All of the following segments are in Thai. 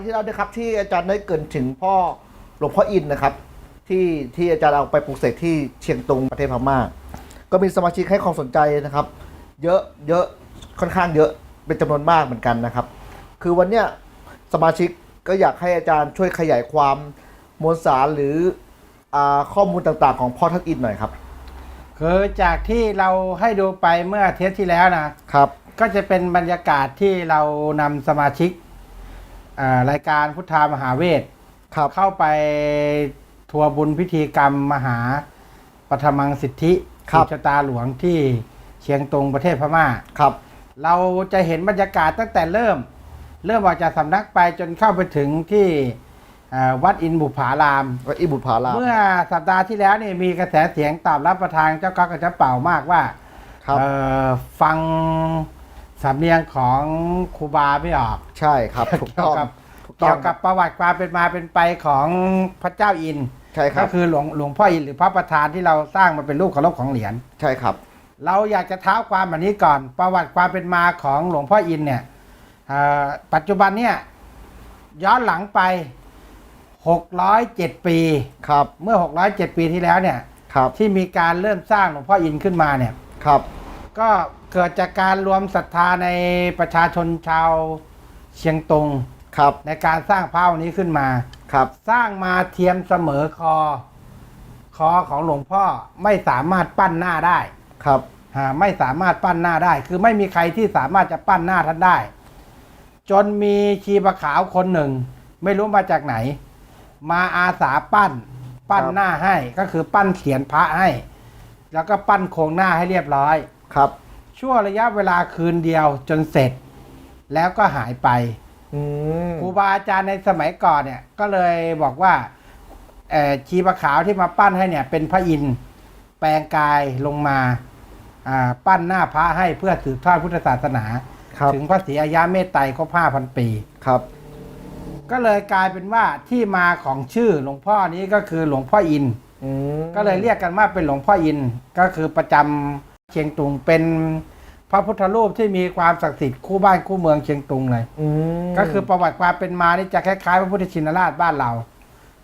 จากสัปดาห์ที่แล้วนะครับ ที่อาจารย์ได้เกรินถึงพ่อหลวงพ่ออินนะครับ ที่ที่อาจารย์เอาไปปลูกเสกที่เชียงตุงประเทศพม่า ก็มีสมาชิกให้ความสนใจนะครับ เยอะเยอะค่อนข้างเยอะเป็นจำนวนมากเหมือนกันนะครับ คือวันเนี้ยสมาชิกก็อยากให้อาจารย์ช่วยขยายความมวลสารหรืออาข้อมูลต่างๆ ของพ่อท่านอินหน่อยครับคือจากที่เราให้ดูไปเมื่อเทปที่แล้วนะครับ ก็จะเป็นบรรยากาศที่เรานำสมาชิก อ่ารายการพุทธามหาเวทครับเข้าไปทัวร์บุญพิธีกรรมมหาปฐมังสิทธิครับสืบชะตาหลวงที่เชียงตุงประเทศพม่า ครับ เราจะเห็นบรรยากาศตั้งแต่เริ่ม เริ่มออกจากสำนักไปจนเข้าไปถึงที่อ่าวัดอินบุผาราม วัดอิบุตรผารามเมื่อสัปดาห์ที่แล้วนี่มีกระแสเสียงตอบรับประทางเจ้าก๊อกกับเจ้าเป่ามากว่าครับ เอ่อฟัง สำเนียงของครูบาไม่ออกใช่ครับถูกเกี่ยต้วอง กับถูกต้อเกี่งยวกับประวัติความเป็นมาเป็นไปของพระเจ้าอินทร์ใช่ครัก็บคือหลวงหลวงพ่ออินทร์หรือพระประธานที่เราสร้างมาเป็นรูปเคารพของเหรียญ ใช่ครับ เราอยากจะเท้าความแบบนี้ก่อน ประวัติความเป็นมาของหลวงพ่ออินทร์เนี่ยเอ่อปัจจุบันเนี่ยย้อนหลังไป 607 ปี ครับเมื่อ 607 ปีที่แล้วเนี่ยครับที่มีการเริ่มสร้างหลวงพ่ออินทร์ขึ้นมาเนี่ยครับ ก็เกิดจากการรวมศรัทธาในประชาชนชาวเชียงตุงครับในการสร้างพระองค์นี้ขึ้นมา ครับ สร้างมาเทียมเสมอคอ คอของหลวงพ่อไม่สามารถปั้นหน้าได้ครับอ่าไม่สามารถปั้นหน้าได้ คือไม่มีใครที่สามารถจะปั้นหน้าท่านได้ จนมีชีบะขาวคนหนึ่ง ไม่รู้มาจากไหน มาอาสาปั้น ปั้นหน้าให้ก็คือปั้นเขียนพระให้ แล้วก็ปั้นโครงหน้าให้เรียบร้อย ครับ ชั่วระยะเวลาคืนเดียวจนเสร็จ แล้วก็หายไปอืมครูบาอาจารย์ในสมัยก่อนเนี่ยก็เลยบอกว่าเอ่อชีปะขาวที่มาปั้นให้เนี่ย เป็นพระอินทร์แปลงกายลงมาอ่าปั้นหน้าพระให้เพื่อสืบทอดพุทธศาสนา ครับถึงพระศรีอายาเมตไตรครบห้าพันปี ครับ ก็เลยกลายเป็นว่าที่มาของชื่อหลวงพ่อนี้ก็คือหลวงพ่ออินทร์อืมก็เลยเรียกกันว่าเป็นหลวงพ่ออินทร์ก็คือประจำ เชียงตุงเป็นพระพุทธรูปที่มีความศักดิ์สิทธิ์คู่บ้านคู่เมืองเชียงตุงเลยอืมก็คือประวัติความเป็นมานี่จะคล้ายๆ พระพุทธชินราชบ้านเรา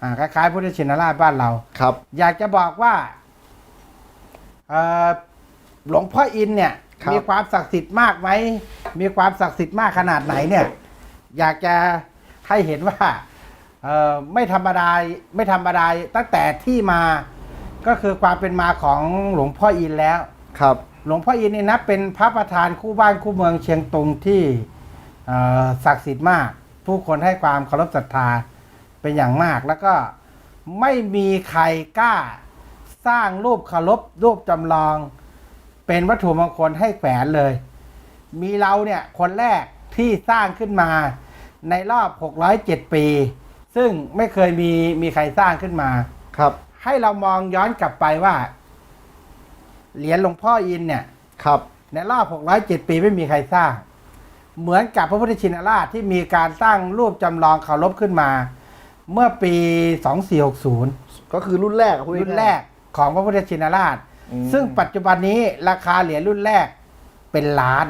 อ่าคล้ายๆพระพุทธชินราชบ้านเราครับ อยากจะบอกว่าเอ่อหลวงพ่ออินเนี่ยครับมีความศักดิ์สิทธิ์มากไหมมีความศักดิ์สิทธิ์มากขนาดไหนเนี่ย อยากจะให้เห็นว่าเอ่อไม่ธรรมดาไม่ธรรมดาตั้งแต่ที่มาก็คือความเป็นมาของหลวงพ่ออินแล้ว ครับหลวงพ่ออินนี่นับเป็นพระประธานคู่บ้านคู่เมืองเชียงตุงที่เอ่อศักดิ์สิทธิ์มาก ผู้คนให้ความเคารพศรัทธาเป็นอย่างมาก แล้วก็ไม่มีใครกล้าสร้างรูปเคารพรูปจำลอง เป็นวัตถุมงคลให้แขวนเลย มีเราเนี่ยคนแรกที่สร้างขึ้นมาในรอบ 607 ปี ซึ่งไม่เคยมีมีใครสร้างขึ้นมา ครับ ให้เรามองย้อนกลับไปว่า เหรียญหลวงพ่ออินเนี่ย ครับ ในรอบ 607 ปีไม่มีใครสร้าง เหมือนกับพระพุทธชินราชที่มีการสร้างรูปจำลองเคารพขึ้นมา เมื่อปี 2460 ก็คือรุ่นแรกอะพูดง่ายๆรุ่นแรกของพระพุทธชินราช อืม ซึ่งปัจจุบันนี้ราคาเหรียญรุ่นแรกเป็นล้าน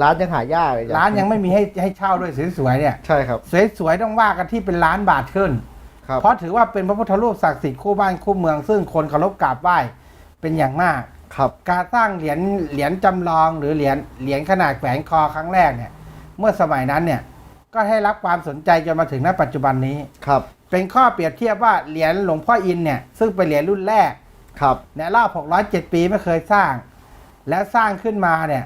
ร้านยังหายากเลยล้านยังไม่มีให้ให้เช่าด้วยสวยๆเนี่ย ใช่ครับ สวยๆต้องว่ากันที่เป็นล้านบาทขึ้น ครับ เพราะถือว่าเป็นพระพุทธรูปศักดิ์สิทธิ์คู่บ้านคู่เมือง ซึ่งคนเคารพกราบไหว้เป็นอย่างมาก ครับ การสร้างเหรียญเหรียญจำลองหรือเหรียญเหรียญขนาดแขวนคอครั้งแรกเนี่ย เมื่อสมัยนั้นเนี่ยก็ให้รับความสนใจจนมาถึงณปัจจุบันนี้ ครับ เป็นข้อเปรียบเทียบว่าเหรียญหลวงพ่ออินเนี่ยซึ่งเป็นเหรียญรุ่นแรก ครับในรอบ607 ปีไม่เคยสร้าง และสร้างขึ้นมาเนี่ย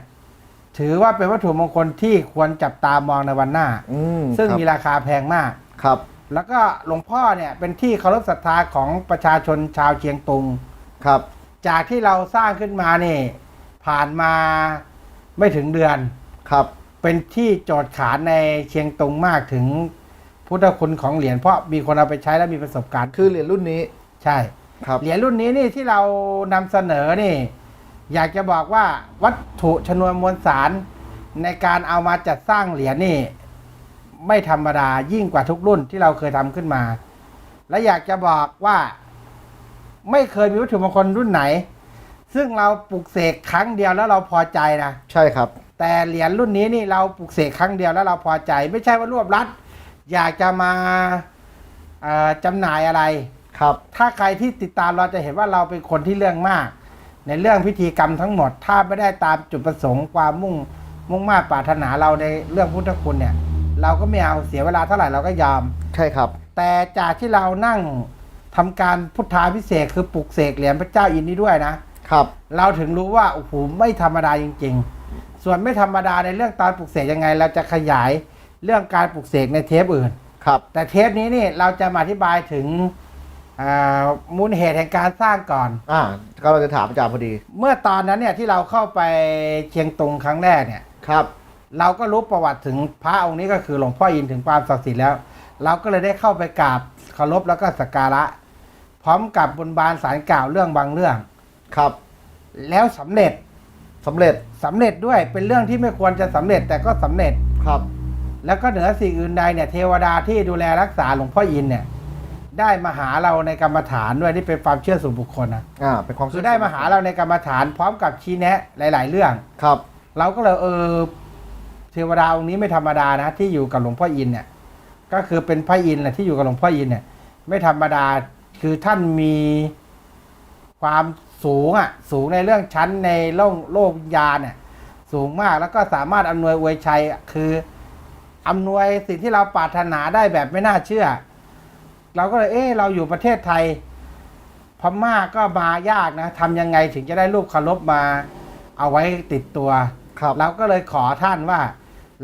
ถือว่าเป็นวัตถุมงคลที่ควรจับตามองในวันหน้า อืมซึ่งครับมีราคาแพงมาก ครับ แล้วก็หลวงพ่อเนี่ยเป็นที่เคารพศรัทธาของประชาชนชาวเชียงตุง ครับ จากที่เราสร้างขึ้นมานี่ ผ่านมาไม่ถึงเดือน ครับ เป็นที่โจทย์ขานในเชียงตุงมากถึงพุทธคุณของเหรียญเพราะมีคนเอาไปใช้แล้วมีประสบการณ์คือเหรียญรุ่นนี้ใช่ ครับเหรียญรุ่นนี้นี่ที่เรานำเสนอนี่ อยากจะบอกว่าวัตถุชนวนมวลสารในการเอามาจัดสร้างเหรียญนี่ ไม่ธรรมดายิ่งกว่าทุกรุ่นที่เราเคยทำขึ้นมา และอยากจะบอกว่า ไม่เคยมีวัตถุมงคลรุ่นไหน ซึ่งเราปลุกเสกครั้งเดียวแล้วเราพอใจนะ ใช่ครับ แต่เหรียญรุ่นนี้นี่เราปลุกเสกครั้งเดียวแล้วเราพอใจ ไม่ใช่ว่ารวบรัด อยากจะมาเอ่อจำหน่ายอะไร ครับ ถ้าใครที่ติดตามเราจะเห็นว่าเราเป็นคนที่เรื่องมาก ในเรื่องพิธีกรรมทั้งหมด ถ้าไม่ได้ตามจุดประสงค์ความมุ่งมุ่งมา่ปรารถนาเราในเรื่องพุทธคุณเนี่ย เราก็ไม่เอาเสียเวลาเท่าไหร่เราก็ยอม ใช่ครับ แต่จากที่เรานั่ง ทำการพุทธาพิเศษกคือปลุกเสกเหรียญพระเจ้าอินนี้ด้วยนะครับ เราถึงรู้ว่าโอ้โหไม่ธรรมดาจริง ๆ ส่วนไม่ธรรมดาในเรื่องตอนปลุกเสกยังไง เราจะขยายเรื่องการปลุกเสกในเทปอื่นครับ แต่เทปนี้นี่เราจะมาอธิบายถึงอ่ามูลเหตุแห่งการสร้างก่อน อ่าก็เราจะถามอาจารย์พอดี เมื่อตอนนั้นเนี่ยที่เราเข้าไปเชียงตุงครั้งแรกเนี่ยครับ เราก็รู้ประวัติถึงพระองค์นี้ก็คือหลวงพ่ออินถึงความศักดิ์สิทธิ์แล้ว เราก็เลยได้เข้าไปกราบเคารพแล้วก็สักการะพ ร้อมกับบนบานสารกล่าวเรื่องบางเรื่อง ครับแล้วสำเร็จสำเร็จสำเร็จด้วยเป็นเรื่องที่ไม่ควรจะสำเร็จแต่ก็สำเร็จ ครับแล้วก็เหนือสิ่งอื่นใดเนี่ยเทวดาที่ดูแลรักษาหลวงพ่ออินเนี่ย ได้มาหาเราในกรรมฐานด้วยนี่เป็นความเชื่อส่วนบุคคลนะอ่าเป็นความคือได้มาหาเราในกรรมฐานพร้อมกับชี้แนะหลาย ๆ เรื่อง ครับ เราก็เลยเออเทวดาองค์นี้ไม่ธรรมดานะที่อยู่กับหลวงพ่ออินเนี่ย ก็คือเป็นพระอินทร์แหละที่อยู่กับหลวงพ่ออินทร์เนี่ย ไม่ธรรมดา คือท่านมีความสูงอะสูงในเรื่องชั้นในโลกโลกวิญญาณเนี่ยสูงมากแล้วก็สามารถอำนวยอวยชัยอะคืออำนวยสิ่งที่เราปรารถนาได้แบบไม่น่าเชื่อ เราก็เลยเออเราอยู่ประเทศไทย พม่าก็มายากนะทำยังไงถึงจะได้รูปเคารพมา เอาไว้ติดตัวครับเราก็เลยขอท่านว่า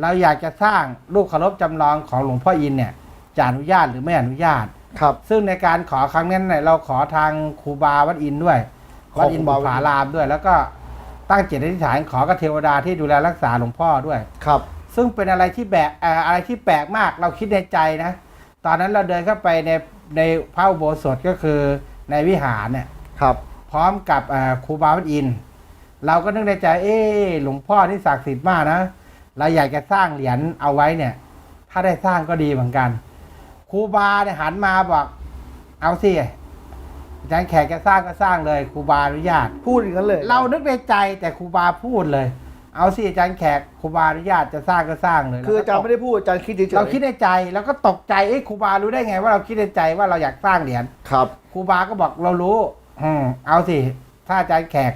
เราอยากจะสร้างรูปเคารพจำลองของหลวงพ่ออินเนี่ยจะอนุญาตหรือไม่อนุญาต ครับ ซึ่งในการขอครั้งนั้นเนี่ยเราขอทางครูบาวัดอินด้วยขอวัดอินครูบุบาวัดอินผารามด้วย แล้วก็ตั้งจิตอธิษฐานขอกับเทวดาที่ดูแลรักษาหลวงพ่อด้วย ครับ ซึ่งเป็นอะไรที่แปลกเอ่ออะไรที่แปลกมากเราคิดในใจนะ ตอนนั้นเราเดินเข้าไปในในพระอุโบสถก็คือในวิหารเนี่ยครับ พร้อมกับเอ่อครูบาวัดอินทร์เราก็นึกในใจเอ๊ะหลวงพ่อที่ศักดิ์สิทธิ์มากนะ เราอยากจะสร้างเหรียญเอาไว้เนี่ย ถ้าได้สร้างก็ดีเหมือนกันค รูบาเนี่ยหันมาบอกเอาสิอาจารย์แขกจะสร้างก็สร้างเลยครูบาอนุญาต พูดอย่างนั้นเลยเรานึกในใจแต่ครูบาพูดเลย เอาสิอาจารย์แขกครูบาอนุญาตจะสร้างก็สร้างเลยคืออาจารย์แล้วก็ไม่ได้พูดอาจารย์คิดเฉยๆเราคิดในใจแล้วก็ตกใจเอ๊ะครูบารู้ได้ไงว่าเราคิดในใจว่าเราอยากสร้างเหรียญครับครูบาก็บอกเรารู้ อืมเอาสิถ้าอาจารย์แขก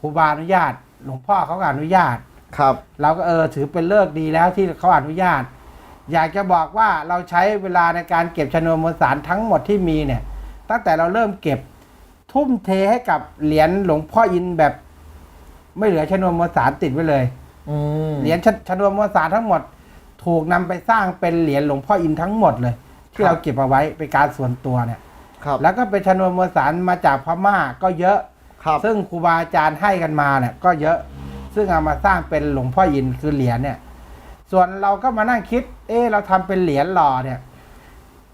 ครูบาอนุญาต หลวงพ่อเขาก็อนุญาตครับ เราก็เออถือเป็นเลิกษ์ดีแล้วที่เขาอนุญาต อยากจะบอกว่าเราใช้เวลาในการเก็บชนวนมวลสารทั้งหมดที่มีเนี่ย ตั้งแต่เราเริ่มเก็บทุ่มเทให้กับเหรียญหลวงพ่ออินแบบ ไม่เหลือชนวนมวลสารติดไว้เลยอืมเหรียญชชนวนมวลสารทั้งหมด ถูกนำไปสร้างเป็นเหรียญหลวงพ่ออินทั้งหมดเลย ที่เราเก็บเอาไว้เป็นการส่วนตัวเนี่ยครับแล้วก็เป็นชนวนมวลสารมาจากพม่าก็เยอะครับซึ่งครูบาอาจารย์ให้กันมาเนี่ย ก็เยอะ ซึ่งเอามาสร้างเป็นหลวงพ่ออินคือเหรียญเนี่ย ส่วนเราก็มานั่งคิด เออเราทำเป็นเหรียญหล่อเนี่ย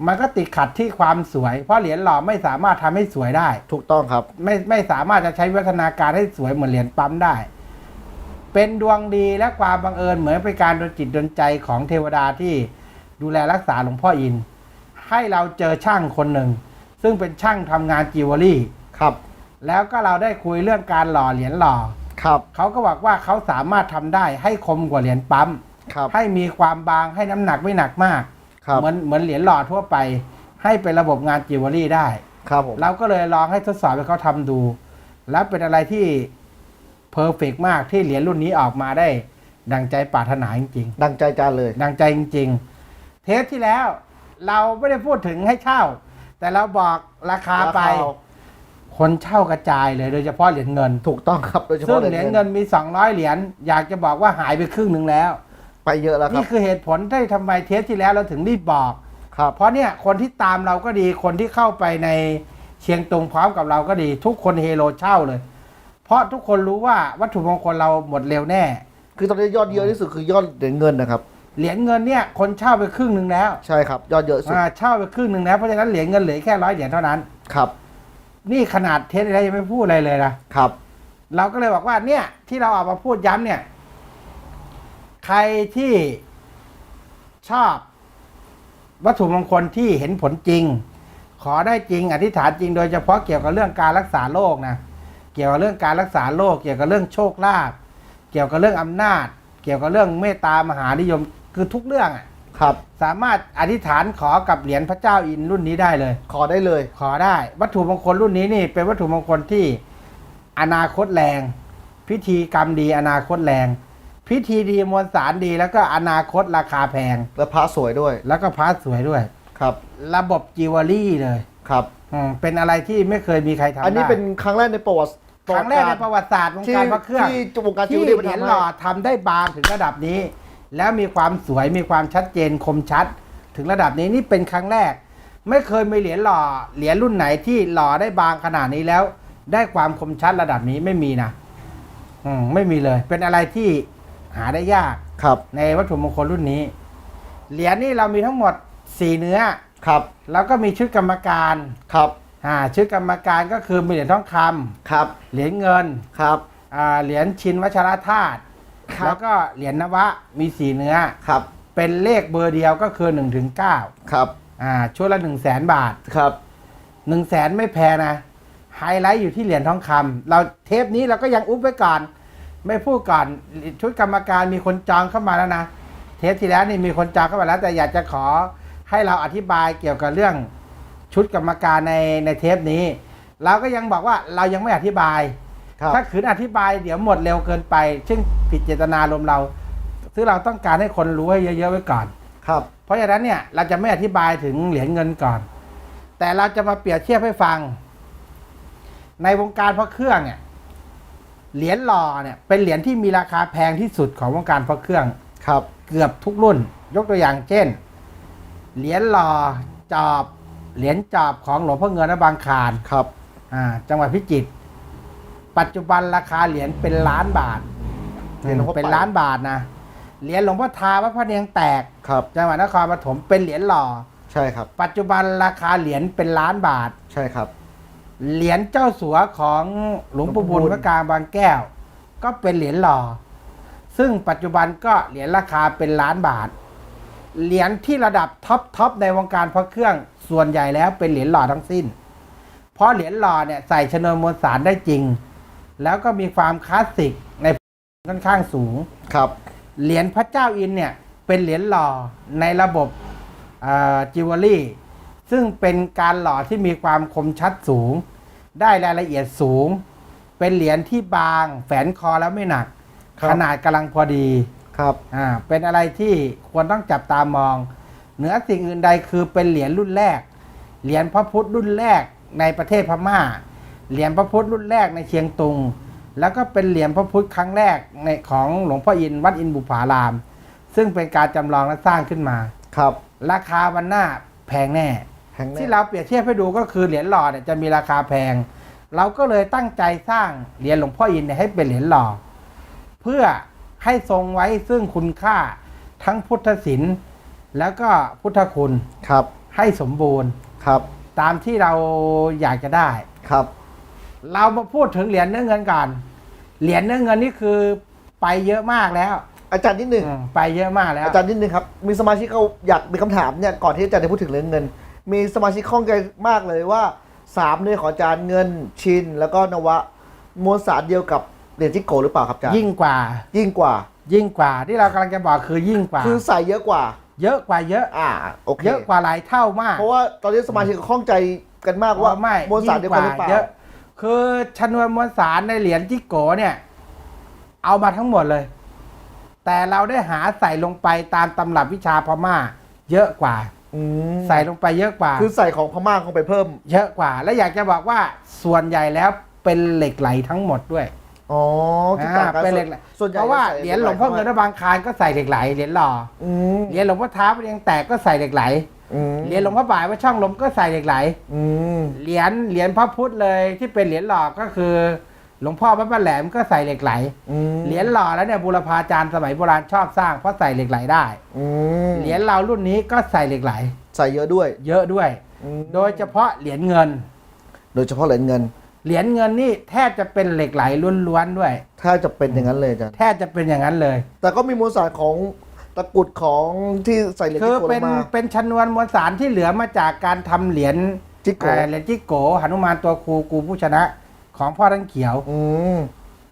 มันก็ติดขัดที่ความสวย เพราะเหรียญหล่อไม่สามารถทำให้สวยได้ ถูกต้องครับ ไม่ไม่สามารถจะใช้วิวัฒนาการให้สวยเหมือนเหรียญปั๊มได้ เป็นดวงดีและความบังเอิญเหมือนเป็นการโดนจิตโดนใจของเทวดาที่ดูแลรักษาหลวงพ่ออิน ให้เราเจอช่างคนหนึ่ง ซึ่งเป็นช่างทำงานจิวเวลรี่ครับ แล้วก็เราได้คุยเรื่องการหล่อเหรียญหล่อครับเขาก็บอกว่าเขาสามารถทำได้ให้คมกว่าเหรียญปั๊ม ครับให้มีความบางให้น้ำหนักไม่หนักมาก ครับเหมือนเหมือนเหรียญหล่อทั่วไป ให้เป็นระบบงานจิวเวลรี่ได้ ครับผมเราก็เลยลองให้ทดสอบให้เขาทำดู แล้วเป็นอะไรที่เพอร์เฟกมากที่เหรียญรุ่นนี้ออกมาได้ ดังใจปรารถนาจริงดังใจอาจารย์เลย ๆ ดังใจจริง ๆ เทปที่แล้วเราไม่ได้พูดถึงให้เช่า แต่เราบอกราคาไปราคาคนเช่ากระจายเลยโดยเฉพาะเหรียญเงินถูกต้องครับโดยเฉซึ่พาะงเหรียญเงินมี 200 เหรียญอยากจะบอกว่าหายไปครึ่งหนึ่งแล้ว ไปเยอะแล้วครันี่บคือเหตุผลที่ทำไมเทปที่แล้วเราถึงรีบบอก ครับ เพราะเนี่ยคนที่ตามเราก็ดีคนที่เข้าไปในเชียงตุงพร้อมกับเราก็ดี ทุกคนเฮโลเช่าเลย เพราะทุกคนรู้ว่าวัตถุมงคลเราหมดเร็วแน่ คือตอนนี้ยอดเยอะที่สุดคือยอดเหรียญเงินนะครับ เหรียญเงินเนี่ยคนเช่าไปครึ่งหนึ่งแล้วใช่ครับ ยอดเยอะสุด อ่าเช่าไปครึ่งหนึ่งแล้วเพราะฉะนั้นเหรียญเงินเหลือแค่ร้อยเหรียญเท่านั้น ครับ นี่ขนาดเทสแล้วยังไม่พูดอะไรเลยนะครับ เราก็เลยบอกว่าเนี่ยที่เราออกมาพูดย้ำเนี่ย ใครที่ชอบวัตถุมงคลที่เห็นผลจริง ขอได้จริง อธิษฐานจริง โดยเฉพาะเกี่ยวกับเรื่องการรักษาโรคนะเกี่ยวกับเรื่องการรักษาโรคเกี่ยวกับเรื่องโชคลาภเกี่ยวกับเรื่องอำนาจ เกี่ยวกับเรื่องเมตตามหานิยมคือทุกเรื่องอะครับ สามารถอธิษฐานขอกับเหรียญพระเจ้าอินรุ่นนี้ได้เลย ขอได้เลย ขอได้ วัตถุมงคลรุ่นนี้นี่ เป็นวัตถุมงคลที่อนาคตแรง พิธีกรรมดีอนาคตแรง พิธีดีมวลสารดีแล้วก็อนาคตราคาแพง และพระสวยด้วย แล้วก็พระสวยด้วย ครับ ระบบจิวเวลรี่เลยครับอืมเป็นอะไรที่ไม่เคยมีใครทำได้อันนี้เป็นครั้งแรกในประวัติครั้งแรกในประวัติศาสตร์วงที่การพระเครื่อง ที่วงการจิที่วเวลรี่เหรียญทำหล่อให้ ทำได้บางถึงระดับนี้ แล้วมีความสวยมีความชัดเจนคมชัด ถึงระดับนี้นี่เป็นครั้งแรก ไม่เคยมีเหรียญหล่อเหรียญรุ่นไหนที่หล่อได้บางขนาดนี้แล้ว ได้ความคมชัดระดับนี้ไม่มีนะอืมไม่มีเลย เป็นอะไรที่ หาได้ยากครับ ในวัตถุมงคลรุ่นนี้ เหรียญนี่เรามีทั้งหมดสี่เนื้อครับ แล้วก็มีชุดกรรมการครับอ่าชุดกรรมการก็คือมีเหรียญทองคำครับ เหรียญเงินครับอ่าเหรียญชินวัชรธาตุครับแล้วก็เหรียญนวะมีสีเนื้อครับ เป็นเลขเบอร์เดียวก็คือ1นถึงเครับอ่าชุดละ1 0 0 0 0แสนบาทครับ1 0 0 0 0แสนไม่แพงนะไฮไลท์อยู่ที่เหรียญทองคำเราเทปนี้เราก็ยังอุ๊บไว้ก่อน ไม่พูดก่อนชุดกรรมการมีคนจองเข้ามาแล้วนะ เทปที่แล้วนี่มีคนจองเข้ามาแล้ว แต่อยากจะขอให้เราอธิบายเกี่ยวกับเรื่องชุดกรรมการในในเทปนี้ เราก็ยังบอกว่าเรายังไม่อธิบาย ครับ ถ้าขืนอธิบายเดี๋ยวหมดเร็วเกินไป ซึ่งผิดเจตนารมณ์เราซึ่งเราต้องการให้คนรู้ให้เยอะๆไว้ก่อน ครับ เพราะฉะนั้นเนี่ยเราจะไม่อธิบายถึงเหรียญเงินก่อน แต่เราจะมาเปรียบเทียบให้ฟัง ในวงการพระเครื่องเนี่ย เหรียญหล่อเนี่ยเป็นเหรียญที่มีราคาแพงที่สุดของวงการพระเครื่องครับ เกือบทุกรุ่น ยกตัวอย่างเช่น เหรียญหล่อจอบเหรียญจอบของหลวงพ่อเงินและบางคลานครับอ่าจังหวัดพิจิตรปัจจุบันราคาเหรียญเป็นล้านบาทเหรียญหลวงพ่อเป็นไปล้านบาทนะเหรียญหลวงพ่อทาวัดพระเนียงแตกครับจังหวัดนครปฐมเป็นเหรียญหล่อ ใช่ครับ ปัจจุบันราคาเหรียญเป็นล้านบาท ใช่ครับ เหรียญเจ้าสัวของหลวงปู่บุญหลวงปู่บุญพระกลางบางแก้ว ก็เป็นเหรียญหล่อ ซึ่งปัจจุบันก็เหรียญราคาเป็นล้านบาท เหรียญที่ระดับท็อปท็อปในวงการพระเครื่องส่วนใหญ่แล้วเป็นเหรียญหล่อทั้งสิ้น เพราะเหรียญหล่อเนี่ยใส่ชนวนมวลสารได้จริง แล้วก็มีความคลาสสิกในค่อนข้างสูงครับ เหรียญพระเจ้าอินเนี่ยเป็นเหรียญหล่อในระบบจิวเวลรี่อ jewelry ซึ่งเป็นการหล่อที่มีความคมชัดสูง ได้รายละเอียดสูง เป็นเหรียญที่บาง แฝนคอแล้วไม่หนัก ครับ ขนาดกำลังพอดีครับ อ่าเป็นอะไรที่ควรต้องจับตามอง เหนือสิ่งอื่นใดคือเป็นเหรียญรุ่นแรก เหรียญพระพุทธรุ่นแรกในประเทศพม่า เหรียญพระพุทธรุ่นแรกในเชียงตุง แล้วก็เป็นเหรียญพระพุทธครั้งแรกในของหลวงพ่ออินวัดอินบุปผาราม ซึ่งเป็นการจำลองและสร้างขึ้นมา ครับ ราคาวันหน้าแพงแน่ แห่งแน่ ที่เราเปรียบเทียบให้ดูก็คือเหรียญหล่อเนี่ยจะมีราคาแพง เราก็เลยตั้งใจสร้างเหรียญหลวงพ่ออินเนี่ยให้เป็นเหรียญหล่อ เพื่อให้ทรงไว้ซึ่งคุณค่าทั้งพุทธศิลป์แล้วก็พุทธคุณครับให้สมบูรณ์ ครับตามที่เราอยากจะได้ ครับเรามาพูดถึงเหรียญเนื้อเงินก่อน เหรียญเนื้อเงินนี่คือไปเยอะมากแล้วอาจารย์นิดหนึ่งอืมไปเยอะมากแล้ว อาจารย์นิดหนึ่งครับมีสมาชิกเขาอยากมีคำถามเนี่ยก่อนที่อาจารย์จะพูดถึงเรื่องเงิน มีสมาชิกข้องใจมากเลยว่าสามเนื้อของอาจารย์เงินชิน แล้วก็นวะมวลสารเดียวกับเหรียญจิโกหรือเปล่าครับอาจารย์ยิ่งกว่า ยิ่งกว่า ยิ่งกว่าที่เรากำลังจะบอกคือยิ่งกว่า คือใส่เยอะกว่า เยอะกว่าเยอะ อ่าโอเคเยอะกว่าหลายเท่ามากเพราะว่าตอนนี้สมาชิกข้องใจกันมากว่าอ๋อไม่มวลสารเดียวกันหรือเปล่าเยอะคือชนวนมวลสารในเหรียญจิโกเนี่ย เอามาทั้งหมดเลย แต่เราได้หาใส่ลงไปตามตำรับวิชาพม่า เยอะกว่า อืมใส่ลงไปเยอะกว่า คือใส่ของพม่าเข้าไปเพิ่ม เยอะกว่า และอยากจะบอกว่าส่วนใหญ่แล้วเป็นเหล็กไหลทั้งหมดด้วยอ๋อที่ต่างกันอ่าเป็นเหล็กไหลส่วนใหญ่เพราะว่าจใส่เหรียญหลวงพ่อเงินและบางคลานก็ใส่เหล็กไหลเหรียญหล่ออืมเหรียญหลวงพ่อท้าวเรียงแตกก็ใส่เหล็กไหลอืมเหรียญหลวงพ่อบ่ายว่าช่องลมก็ใส่เหล็กไหลอืมเหรียญเหรียญพระพุทธเลยที่เป็นเหรียญหล่อก็คือ หลวงพ่อพระประแหลมก็ใส่เหล็กไหลอืมเหรียญหล่อแล้วเนี่ยบูรพาจารย์สมัยโบราณชอบสร้างเพราะใส่เหล็กไหลได้ อืมเหรียญเรารุ่นนี้ก็ใส่เหล็กไหล ใส่เยอะด้วยเยอะด้วย อืมโดยเฉพาะเหรียญเงิน โดยเฉพาะเหรียญเงิน เหรียญเงินนี่แทบจะเป็นเหล็กไหลล้วนๆด้วย ถ้าจะเป็นอย่างนั้นเลยอาจารย์แทบจะเป็นอย่างนั้นเลย แต่ก็มีมวลสารของตะกรุดของที่ใส่เหรียญคือที่โกนเป็นมาเป็นชนวนมวลสารที่เหลือมาจากการทำเหรียญจิกโก เอ่อเหรียญจิโกหนุมานตัวครูกูผู้ชนะ ของพ่อทั้งเขียว อืม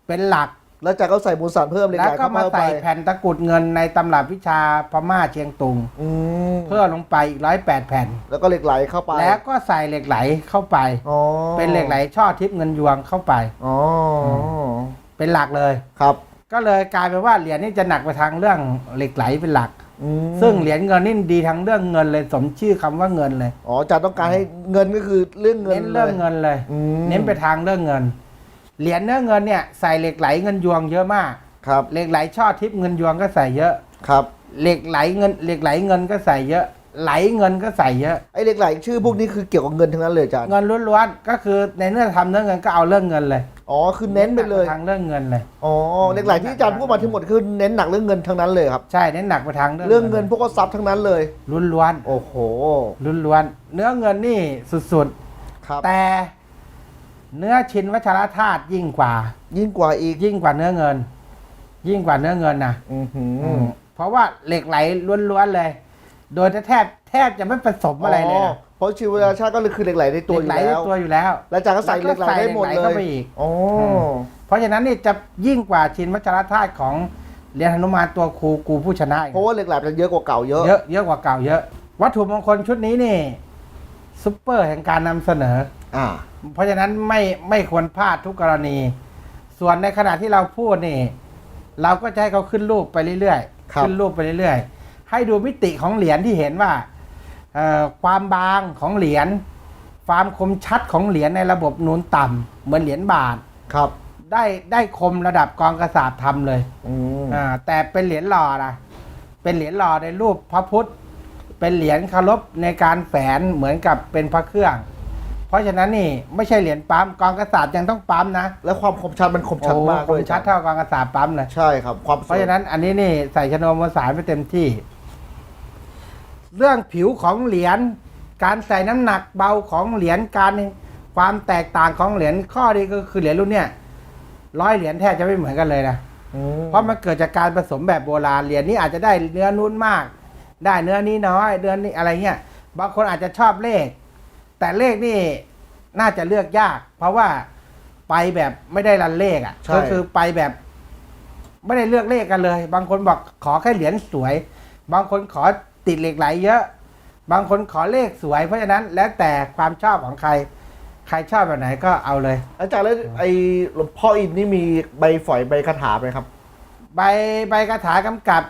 เป็นหลัก แล้วอาจารย์ก็ใส่มวลสารเพิ่มเหล็กแล้วไหลก็เข้ามามาไปใส่แผ่นตะกรุดเงินในตำรับวิชาพม่าเชียงตุง อืมเพิ่มลงไปอีกร้อยแปดแผ่น แล้วก็เหล็กไหลเข้าไปแล้วก็ใส่เหล็กไหลเข้าไป อ๋อเป็นเหล็กไหลช่อทิพย์เงินยวงเข้าไป อ๋ออเป็นหลักเลย ครับ ก็เลยกลายเป็นว่าเหรียญนี่จะหนักไปทางเรื่องเหล็กไหลเป็นหลัก อืมซึ่งเหรียญเงินนี่ดีทั้งเรื่องเงินเลยสมชื่อคำว่าเงินเลยอ๋ออาจารย์ต้องการให้เงินก็คือเรื่องเงินเน้นเรื่องลยเงินเลย อืมเน้นไปทางเรื่องเงิน เหรียญเนื้อเงินเนี่ยใส่เหล็กไหลเงินยวงเยอะมาก ครับเหล็กไหลช่อทิพย์เงินยวงก็ใส่เยอะ ครับเหล็กไหลเงินเหล็กไหลเงินก็ใส่เยอะ ไหลเงินก็ใส่เยอะ ไอ้เหล็กไหลชื่อพวกนี้คือเกี่ยวกับเงินทั้งนั้นเลยอาจารย์เงินล้วนๆก็คือในเนื้อทำเนื้อเงินก็เอาเรื่องเงินเลย อ๋อคือเน้นไปเลย ทางเรื่องเงินเลย อ๋อเหล็กไหลที่อาจารย์พูดมาทั้งหมดคือเน้นหนักเรื่องเงินทั้งนั้นเลยครับ ใช่เน้นหนักไปทางเรื่องเรื่องเงินพวกก็ทรัพย์ทั้งนั้นเลยล้วนโอ้โหๆล้วนๆเนื้อเงินนี่สุดครับๆแต่เนื้อชินวัชรธาตุยิ่งกว่า ยิ่งกว่าอีกยิ่งกว่าเนื้อเงิน ยิ่งกว่าเนื้อเงินนะอือหืออืมเพราะว่าเหล็กไหลล้วนๆเลย โดยแทบแทบจะไม่ผสมอะไรเลยนะเพ ราะชีววิทยาชาติก็คือเหล็กไหลในตัวเหอล็กยู่ไหลในแล้ว ตัวอยู่แล้ว แล้วอาจารย์ก็ใส่เหล็กไหลได้หมดแล้วก็เลใส่เหล็กไหลเข้ายไปอีกอ๋ออเพราะฉะนั้นนี่จะยิ่งกว่าชินวัชรธาตุของเหรียญหนุมานตัวครูกูผู้ชนะอีกเพราะว่าเหล็กไหลมันจะเยอะกว่าเก่าเยอะ เยอะเยอะกว่าเก่าเยอะ วัตถุมงคลชุดนี้นี่ซุปเปอร์แห่งการนำเสนอ อ่า เพราะฉะนั้นไม่ไม่ควรพลาดทุกกรณี ส่วนในขณะที่เราพูดนี่ เราก็จะให้เขาขึ้นรูปไปเรื่อยครับ ๆ ขึ้นรูปไปเรื่อยๆ ให้ดูมิติของเหรียญที่เห็นว่าเอ่อ ความบางของเหรียญความคมชัดของเหรียญในระบบนูนต่ำเหมือนเหรียญบาทครับ ได้ได้คมระดับกองกระสาบทำเลยอืมอ่าแต่เป็นเหรียญหล่อนะเป็นเหรียญหล่อในรูปพระพุทธ เป็นเหรียญเคารพในการแฝนเหมือนกับเป็นพระเครื่อง เพราะฉะนั้นนี่ไม่ใช่เหรียญปั๊มกองกระสาบยังต้องปั๊มนะแล้วความคมชัดมันคมชัดมากโอ้คมชัดเท่ากองกระสาบปั๊มเลยใช่ครับความสวยเพราะฉะนั้นอันนี้นี่ใส่ชนวนมวลสารไปเต็มที่ เรื่องผิวของเหรียญการใส่น้ำหนักเบาของเหรียญการความแตกต่างของเหรียญข้อดีก็คือเหรียญรุ่นเนี้ยร้อยเหรียญแทบจะไม่เหมือนกันเลยนะอืมเพราะมันเกิดจากการผสมแบบโบราณเหรียญนี้อาจจะได้เนื้อนู้นมาก ได้เนื้อนี้น้อยเนื้อนี้อะไรเงี้ยบางคนอาจจะชอบเลข แต่เลขนี่น่าจะเลือกยาก เพราะว่าไปแบบไม่ได้รันเลขอะใช่ก็คือไปแบบ ไม่ได้เลือกเลขกันเลย บางคนบอกขอแค่เหรียญสวย บางคนขอ ติดเหล็กไหลเยอะ บางคนขอเลขสวยเพราะฉะนั้นแล้วแต่ความชอบของใคร ใครชอบแบบไหนก็เอาเลย อาจารย์แล้วไอ้หลวงพ่ออินนี่มีใบฝอยใบคาถาไหมครับ ใบใบคาถากำกับ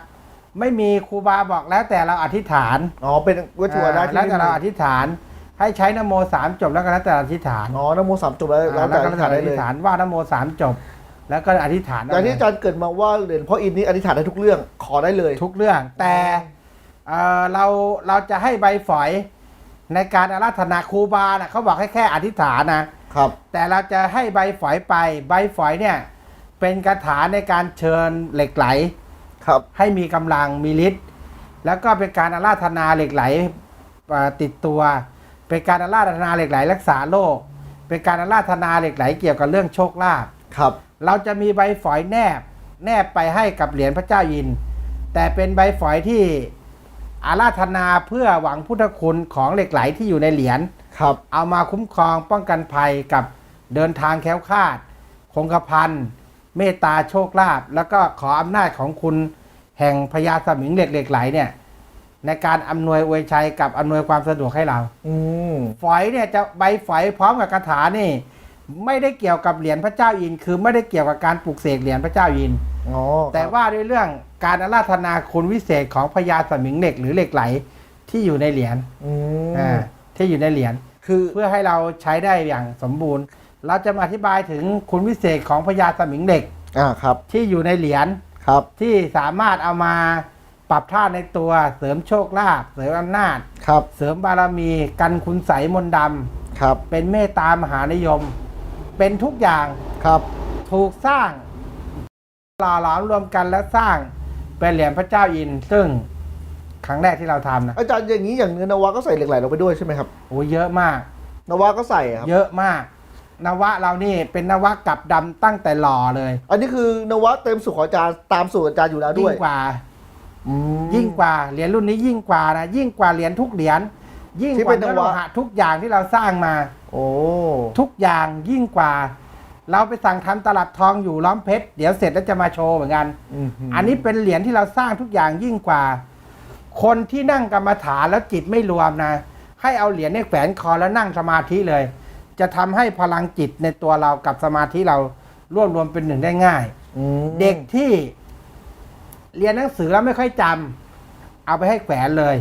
ไม่มีครูบาบอกแล้วแต่เราอธิษฐานอ๋อเป็นวัตถุนะอ่าที่แล้วแต่เราอไม่มีธิษฐาน ให้ใช้นโมสามจบแล้วก็แล้วแต่อธิษฐานอ๋อนโมสามจบแล้วแล้วแล้วแต่ก็อแล้วธิษฐานแต่ได้อเลธิยษฐานว่านโมสามจบ แล้วก็อธิษฐานอย่างที่อาจารย์เกิดมาว่าเหรียญพ่ออินนี่อธิษฐานได้ทุกเรื่องขอได้เลย ทุกเรื่องแต่ เอ่อเราเราจะให้ใบฝอยในการอาราธนาครูบาน่ะเขาบอกให้แค่อธิษฐานนะ ครับ แต่เราจะให้ใบฝอยไป ใบฝอยเนี่ยเป็นคาถาในการเชิญเหล็กไหล ครับ ให้มีกำลังมีฤทธิ์แล้วก็เป็นการอาราธนาเหล็กไหลเอ่อติดตัว เป็นการอาราธนาเหล็กไหลรักษาโรคเป็นการอาราธนาเหล็กไหลเกี่ยวกับเรื่องโชคลาภ ครับ เราจะมีใบฝอยแนบ แนบไปให้กับเหรียญพระเจ้ายินแต่เป็นใบฝอยที่ อาราธนาเพื่อหวังพุทธคุณของเหล็กไหลที่อยู่ในเหรียญครับเอามาคุ้มครองป้องกันภัยกับเดินทางแคล้วคลาด คงกระพันเมตตาโชคลาภแล้วก็ขออำนาจของคุณแห่งพญาสมิงเหล็กเหล็กไหลเนี่ยในการอำนวยอวยชัยกับอำนวยความสะดวกให้เราอืมฝอยเนี่ยจะใบฝอยพร้อมกับคาถานี่ ไม่ได้เกี่ยวกับเหรียญพระเจ้าอิน คือไม่ได้เกี่ยวกับการปลูกเสกเหรียญพระเจ้าอิน อ๋อแต่ครับว่าด้วยเรื่องการอาราธนาคุณวิเศษของพญาสมิงเหล็กหรือเหล็กไหลที่อยู่ในเหรียญอืมอ่าที่อยู่ในเหรียญ คือ เพื่อให้เราใช้ได้อย่างสมบูรณ์ เราจะมาอธิบายถึงคุณวิเศษของพญาสมิงเหล็กอ่าครับที่อยู่ในเหรียญครับที่สามารถเอามาปรับท่าในตัวเสริมโชคลาภเสริมอำนาจ ครับเสริมบารมีกันคุณใสยมนต์ดครับำเป็นเมตตามหานิยม เป็นทุกอย่างครับ ถูกสร้างหล่อหลอมรวมกันและสร้างเป็นเหรียญพระเจ้าอินทร์ซึ่งครั้งแรกที่เราทำนะอาจารย์อย่างนี้อย่างเนื้อนวะก็ใส่เหล็กไหลลงไปด้วยใช่ไหมครับโอ้เยอะมาก นวะก็ใส่ครับ เยอะมาก นวะเรานี่เป็นนวะกับดำตั้งแต่หล่อเลยอันนี้คือนวะเต็มสูตรของอาจารย์ตามสูตรอาจารย์อยู่แล้วด้ยิ่วงยกว่า อืม ยิ่งกว่าเหรียญรุ่นนี้ยิ่งกว่านะยิ่งกว่าเหรียญทุกเหรียญยิ่งที่กเป็ว่านเนื้อนโลวะหะทุกอย่างที่เราสร้างมา โอ้ทุกอย่างยิ่งกว่า เราไปสั่งทำตลับทองอยู่ล้อมเพชรเดี๋ยวเสร็จแล้วจะมาโชว์เหมือนกันมอันนี้เป็นเหรียญที่เราสร้างทุกอย่างยิ่งกว่า คนที่นั่งกรรมฐานแล้วจิตไม่รวมนะ ให้เอาเหรียญเนี่ยแขวนคอแล้วนั่งสมาธิเลย จะทำให้พลังจิตในตัวเรากับสมาธิเรารวบรวมเป็นหนึ่งได้ง่ายอืมเด็กที่เรียนหนังสือแล้วไม่ค่อยจำเอาไปให้แขวนเลย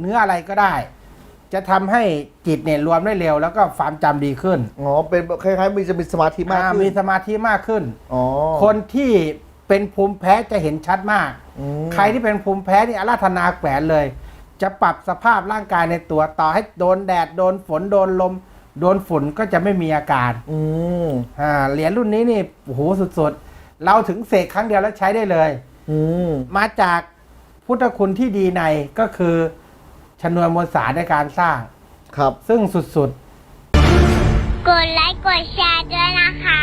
เนื้ออะไรก็ได้ จะทำให้จิตเนี่ยรวมได้เร็ว แล้วก็ความจำดีขึ้นอ๋อเป็นคล้ายๆมีจะมีสมาธิมากอ่ขึ้นมีสมาธิมากขึ้น อ๋อคนที่เป็นภูมิแพ้จะเห็นชัดมาก อืมใครที่เป็นภูมิแพ้นี่อาราธนาแขวนเลย จะปรับสภาพร่างกายในตัวต่อให้โดนแดดโดนฝนโดนลม โดนฝุ่นก็จะไม่มีอาการอืมอ่าเหรียญรุ่นนี้นี่โอ้โหสุดๆ เราถึงเสกครั้งเดียวแล้วใช้ได้เลย อืมมาจากพุทธคุณที่ดีในก็คือ ชนวนมวลสารในการสร้าง ครับ ซึ่งสุดกดไลค์กดแชร์ด้วยนะคะ